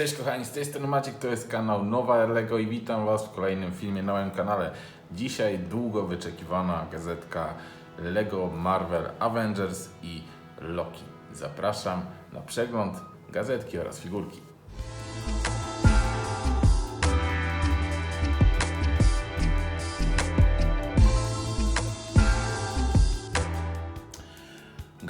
Cześć kochani, z tej strony Maciek, to jest kanał Nowa Lego i witam Was w kolejnym filmie na moim kanale. Dzisiaj długo wyczekiwana gazetka Lego Marvel Avengers i Loki. Zapraszam na przegląd gazetki oraz figurki.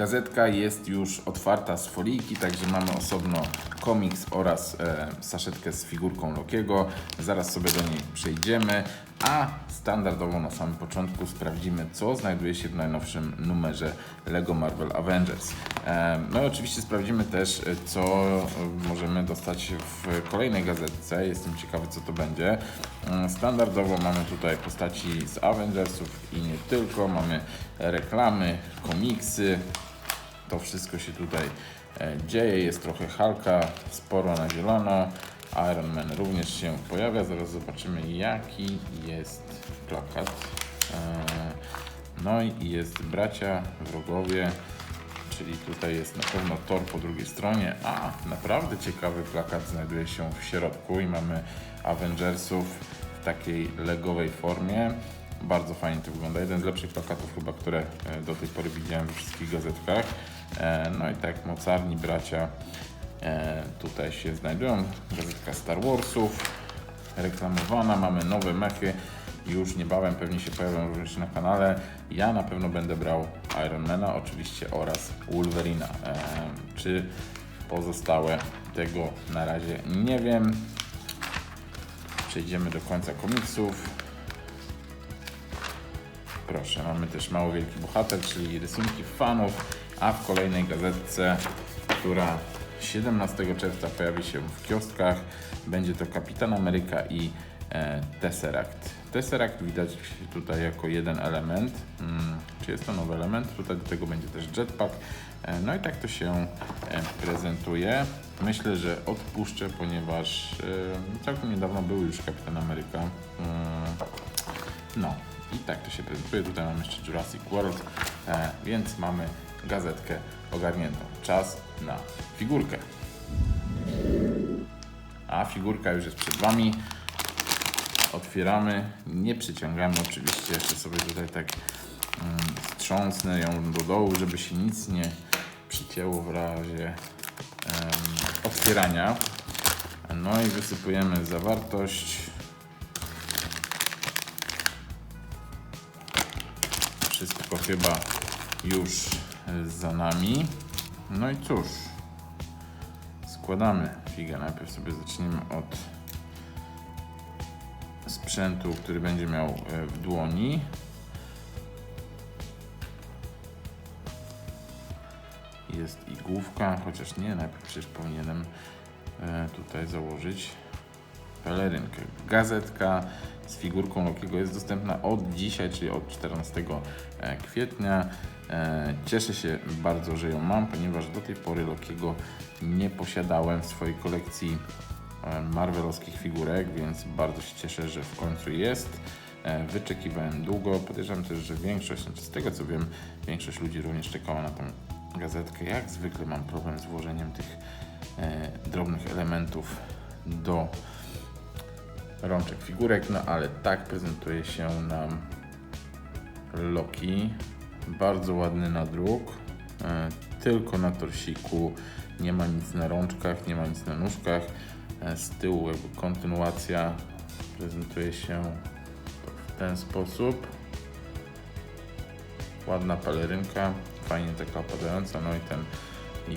Gazetka jest już otwarta z folijki, także mamy osobno komiks oraz e, saszetkę z figurką Lokiego. Zaraz sobie do niej przejdziemy, a standardowo na samym początku sprawdzimy, co znajduje się w najnowszym numerze Lego Marvel Avengers. E, no i oczywiście sprawdzimy też, e, co e, możemy dostać w kolejnej gazetce. Jestem ciekawy, co to będzie. E, Standardowo mamy tutaj postaci z Avengersów i nie tylko. Mamy reklamy, komiksy, to wszystko się tutaj e, dzieje. Jest trochę Hulka, sporo na zielono. Iron Man również się pojawia. Zaraz zobaczymy jaki jest plakat. E, No i jest bracia, wrogowie, czyli tutaj jest na pewno Thor po drugiej stronie, a naprawdę ciekawy plakat znajduje się w środku i mamy Avengersów w takiej legowej formie. Bardzo fajnie to wygląda. Jeden z lepszych plakatów chyba, które e, do tej pory widziałem we wszystkich gazetkach. E, No i tak mocarni bracia e, tutaj się znajdują. Gazetka Star Warsów reklamowana. Mamy nowe mechy. Już niebawem pewnie się pojawią również na kanale. Ja na pewno będę brał Ironmana oczywiście oraz Wolverina. E, Czy pozostałe tego na razie nie wiem. Przejdziemy do końca komiksów. Proszę, mamy też Mało Wielki Bohater, czyli rysunki fanów, a w kolejnej gazetce, która 17 czerwca pojawi się w kioskach, będzie to Kapitan Ameryka i e, Tesseract. Tesseract widać tutaj jako jeden element. Hmm, czy jest to nowy element? Tutaj do tego będzie też jetpack. E, no i tak to się e, prezentuje. Myślę, że odpuszczę, ponieważ e, całkiem niedawno był już Kapitan Ameryka. Mm, no i tak to się prezentuje. Tutaj mamy jeszcze Jurassic World, e, więc mamy gazetkę ogarniętą. Czas na figurkę. A figurka już jest przed Wami. Otwieramy, nie przyciągamy oczywiście, jeszcze sobie tutaj tak mm, strząsnę ją do dołu, żeby się nic nie przycięło w razie otwierania. No i wysypujemy zawartość. Wszystko chyba już za nami. No i cóż, składamy figę. Najpierw sobie zaczniemy od sprzętu, który będzie miał e, w dłoni. Jest i główka, chociaż nie, najpierw przecież powinienem e, tutaj założyć pelerynkę. Gazetka z figurką Lokiego jest dostępna od dzisiaj, czyli od 14 kwietnia. E, Cieszę się bardzo, że ją mam, ponieważ do tej pory Lokiego nie posiadałem w swojej kolekcji e, marvelowskich figurek, więc bardzo się cieszę, że w końcu jest. E, Wyczekiwałem długo. Podejrzewam też, że większość, znaczy z tego co wiem, większość ludzi również czekała na tą gazetkę. Jak zwykle mam problem z włożeniem tych e, drobnych elementów do rączek figurek, no ale tak prezentuje się nam Loki. Bardzo ładny nadruk, e, tylko na torsiku, nie ma nic na rączkach, nie ma nic na nóżkach. E, Z tyłu jakby kontynuacja prezentuje się w ten sposób. Ładna pelerynka, fajnie taka opadająca, no i ten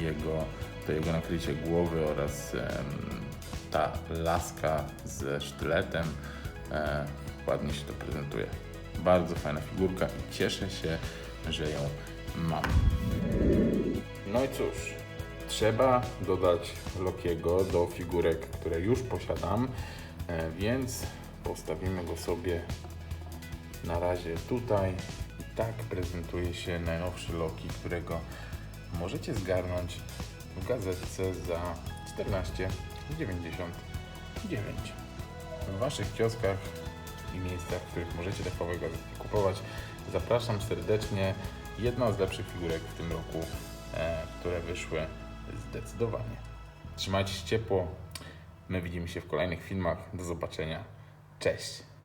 jego, to jego nakrycie głowy oraz ta laska ze sztyletem. E, ładnie się to prezentuje. Bardzo fajna figurka i cieszę się, że ją mam. No i cóż, trzeba dodać Lokiego do figurek, które już posiadam, e, więc postawimy go sobie na razie tutaj. I tak prezentuje się najnowszy Loki, którego możecie zgarnąć w gazetce za 14,99. W Waszych kioskach i miejscach, w których możecie takowe gazetki kupować. Zapraszam serdecznie. Jedna z lepszych figurek w tym roku, e, które wyszły zdecydowanie. Trzymajcie się ciepło. My widzimy się w kolejnych filmach. Do zobaczenia. Cześć!